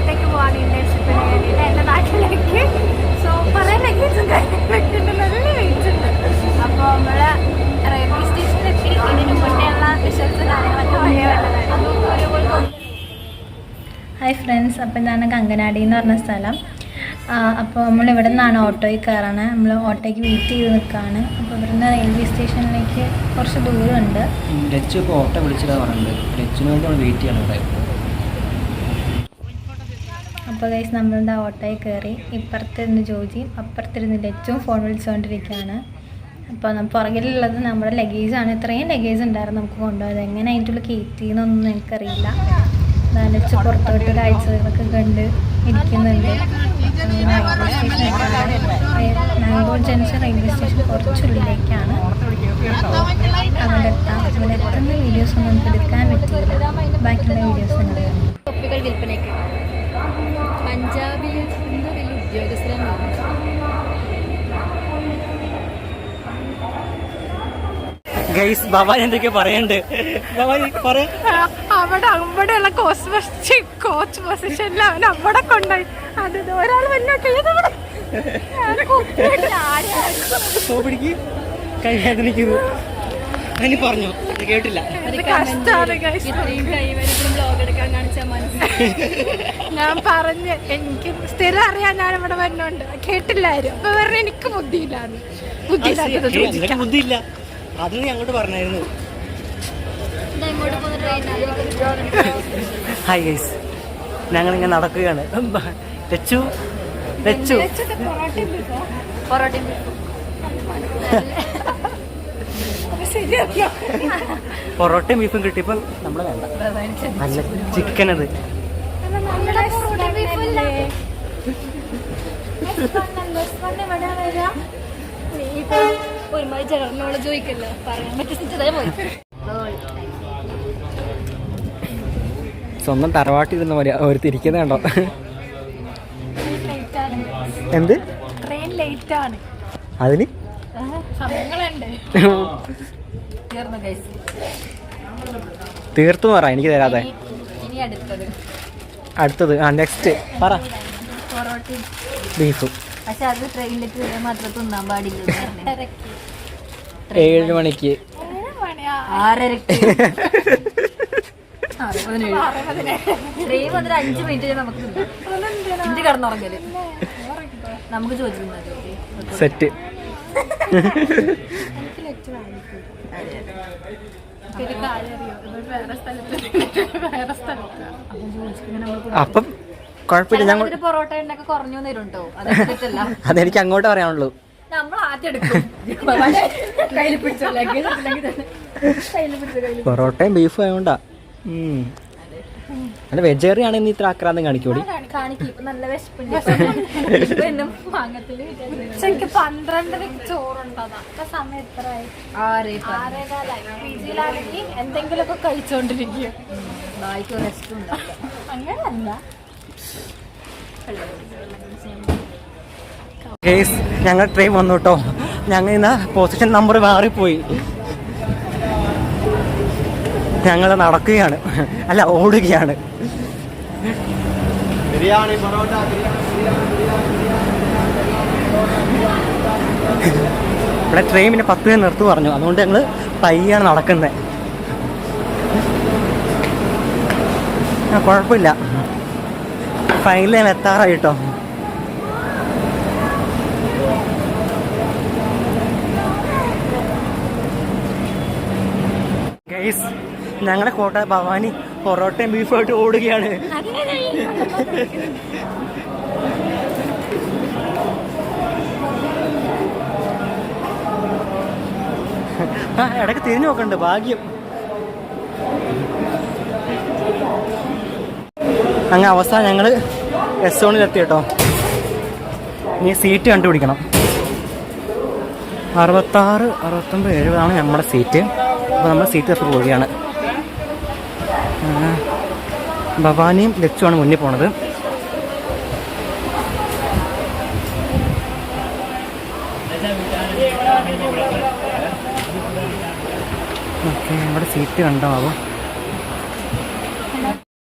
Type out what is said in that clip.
നാട്ടിലേക്ക് പോവാണ് ഇന്റേൺഷിപ്പിന് വേണ്ടിയിട്ട് എന്റെ നാട്ടിലേക്ക് സോ കുറേ ലഗേജും കാര്യങ്ങളൊക്കെ നല്ല വെയിറ്റ് ഉണ്ട്. അപ്പോൾ നമ്മൾ റെയിൽവേ സ്റ്റേഷനിലെത്തി ഇതിന് മുന്നേയുള്ള വിഷ്വൽസ് കാര്യങ്ങളൊക്കെ വഴി വലുതായിരുന്നു ഹായ് ഫ്രണ്ട്സ് അപ്പോൾ ഞാൻ കങ്കനാടി എന്ന് പറഞ്ഞ സ്ഥലം. അപ്പോൾ നമ്മൾ ഇവിടെ നിന്നാണ് ഓട്ടോയിൽ കയറണത് നമ്മൾ ഓട്ടോയ്ക്ക് വെയിറ്റ് ചെയ്ത് നിൽക്കുകയാണ് അപ്പോൾ ഇവിടുന്ന് റെയിൽവേ സ്റ്റേഷനിലേക്ക് കുറച്ച് ദൂരമുണ്ട്. ലച്ചു ഇപ്പോൾ ഓട്ടോ വിളിച്ചിട്ടാണ് പറഞ്ഞത്. ലച്ചിന് വേണ്ടി നമ്മൾ വെയിറ്റ് ചെയ്യണം ഇവിടെ. അപ്പോൾ ഗൈസ് നമ്മളുടെ ഓട്ടോയിൽ കയറി ഇപ്പുറത്തിരുന്ന് ജോജിയും അപ്പുറത്തിരുന്ന് ലച്ചും ഫോൺ വിളിച്ചുകൊണ്ടിരിക്കുകയാണ് അപ്പോൾ നം- പുറകിലുള്ളത് നമ്മുടെ ലഗേജാണ് ഇത്രയും ലഗേജ് ഉണ്ടായിരുന്നു നമുക്ക് കൊണ്ടുപോയത്. എങ്ങനെ അതിന്റെ ഉള്ളിൽ കയറ്റിയെന്നൊന്നും എനിക്കറിയില്ല. നനച്ച് പുറത്തോട്ട് കാഴ്ചകളൊക്കെ കണ്ട് ഇരിക്കുന്നുണ്ട്. മാംഗ്ലൂർ ജംഗ്ഷൻ റെയിൽവേ സ്റ്റേഷൻ കുറച്ചുള്ളിലേക്കാണ് അവിടെ എത്താം. അവിടെ എത്തുന്ന വീഡിയോസ് ഒന്നും നമുക്ക് എടുക്കാൻ പറ്റിയില്ല. ബാക്കിയുള്ള വീഡിയോസ് തൊപ്പികൾ വിൽപ്പനയ്ക്ക്. പഞ്ചാബിൽ എന്തോ വലിയ ഉദ്യോഗസ്ഥരാണ്. ഗൈസ് ഭവാൻ എന്തൊക്കെയാ പറയണ്ട്. ഭവാൻ പറ. അവിടെ അവിടെയുള്ള കോച്ച് കോച്ച് പൊസിഷനിൽ അവൻ അവിടെ കൊണ്ടുപോയി. അത് ഒരാൾ മുന്നോട്ട് ഇത് ഞാൻ കുപ്പിയിട്ട് ആടി ആടി. സോ പിടിക്ക്. കൈ വേദനിക്കുന്നു. അതിന് പറഞ്ഞു. കേട്ടില്ല. ഇത് കഷ്ടാണ് guys. ഇത്രയും ബ്ലോഗ് എടുക്കാൻ കാണിച്ചാൽ മനസ്സിലായി. ഞാൻ പറഞ്ഞ് എനിക്ക് സ്ഥിരം അറിയാൻ ഞാൻ ഇവിടെ വരുന്നുണ്ട് കേട്ടില്ലായിരുന്നു അപ്പൊ പറഞ്ഞ എനിക്ക് ബുദ്ധിയില്ലാന്ന്. ബുദ്ധിയില്ലാത്തത് ബുദ്ധിയില്ല. അത് നീ അങ്ങോട്ട് പറഞ്ഞായിരുന്നു. ഹായ് ഗൈസ് ഞങ്ങൾ ഇങ്ങനെ നടക്കുകയാണ്. ലച്ചു ലച്ചു പൊറോട്ടയും ബീഫും? കിട്ടിയപ്പോൾ നമ്മൾ വേണ്ട. നല്ല ചിക്കൻ അത്. ഒരുമാതിരി ജനറലിനോട് ചോദിക്കല്ലോ പറയാൻ പോയി സ്വന്തം ഇരുന്ന പോലെ അവർ തിരിക്കുന്നത് കണ്ടോ? എന്ത്? ട്രെയിൻ ലേറ്റ് ആണ് അതിന്? തീർത്തു പറ എനിക്ക് തരാതെ. അടുത്തത്. ആ നെക്സ്റ്റ് പറ. പൊറോട്ടയും. ബീഫും. പക്ഷെ അത് ട്രെയിനിലേക്ക് വരാൻ മാത്രം തിന്നാൻ പാടില്ല ഏഴ് മണിക്ക്. ആറരക്ക്. ട്രെയിൻ വന്നിട്ട് അഞ്ച് മിനിറ്റ് നമുക്ക് സെറ്റ്. അപ്പം കുഴപ്പമില്ല. ഞങ്ങൾ പൊറോട്ട കുറഞ്ഞു അതെനിക്ക് അങ്ങോട്ട് പറയാനുള്ളൂ. പൊറോട്ടയും ബീഫും ആയതുകൊണ്ടാ. അല്ല വെജേറിയൻ ആണ് നീ ഇത്ര ആക്രാന്തം കാണിക്കൂടി പന്ത്രണ്ടരക്ക് എന്തെങ്കിലുമൊക്കെ കഴിച്ചോണ്ടിരിക്കും. അങ്ങനല്ല കേസ് ഞങ്ങൾ ട്രെയിൻ വന്നു കേട്ടോ. ഞങ്ങൾ ഇന്ന് പൊസിഷൻ നമ്പർ മാറിപ്പോയി. ഞങ്ങൾ നടക്കുകയാണ്. അല്ല ഓടുകയാണ്. ഇവിടെ ട്രെയിൻ പിന്നെ പത്ത് പേര് നിർത്തു പറഞ്ഞു. അതുകൊണ്ട് ഞങ്ങൾ പയ്യാണ് നടക്കുന്നത്. കുഴപ്പമില്ല. ഫൈനൽ ഞാൻ എത്താറായി കേട്ടോ ഞങ്ങളുടെ കോട്ട ഭവാനി പൊറോട്ടയും ബീഫുമായിട്ട് ഓടുകയാണ്. ആ ഇടയ്ക്ക് തിരിഞ്ഞു നോക്കണ്ട് ഭാഗ്യം. അങ്ങ് അവസാനം ഞങ്ങൾ എസ് സോണിലെത്തി കേട്ടോ ഇനി സീറ്റ് കണ്ടുപിടിക്കണം. അറുപത്താറ് അറുപത്തൊമ്പത് എഴുപതാണ് നമ്മുടെ സീറ്റ് അപ്പോൾ നമ്മൾ സീറ്റ് എത്ര പോവുകയാണ്. ഭവാനിയും ലച്ചുമാണ് മുന്നിൽ പോണത്. ഓക്കെ നമ്മുടെ സീറ്റ് കണ്ടോ? കണ്ടാവും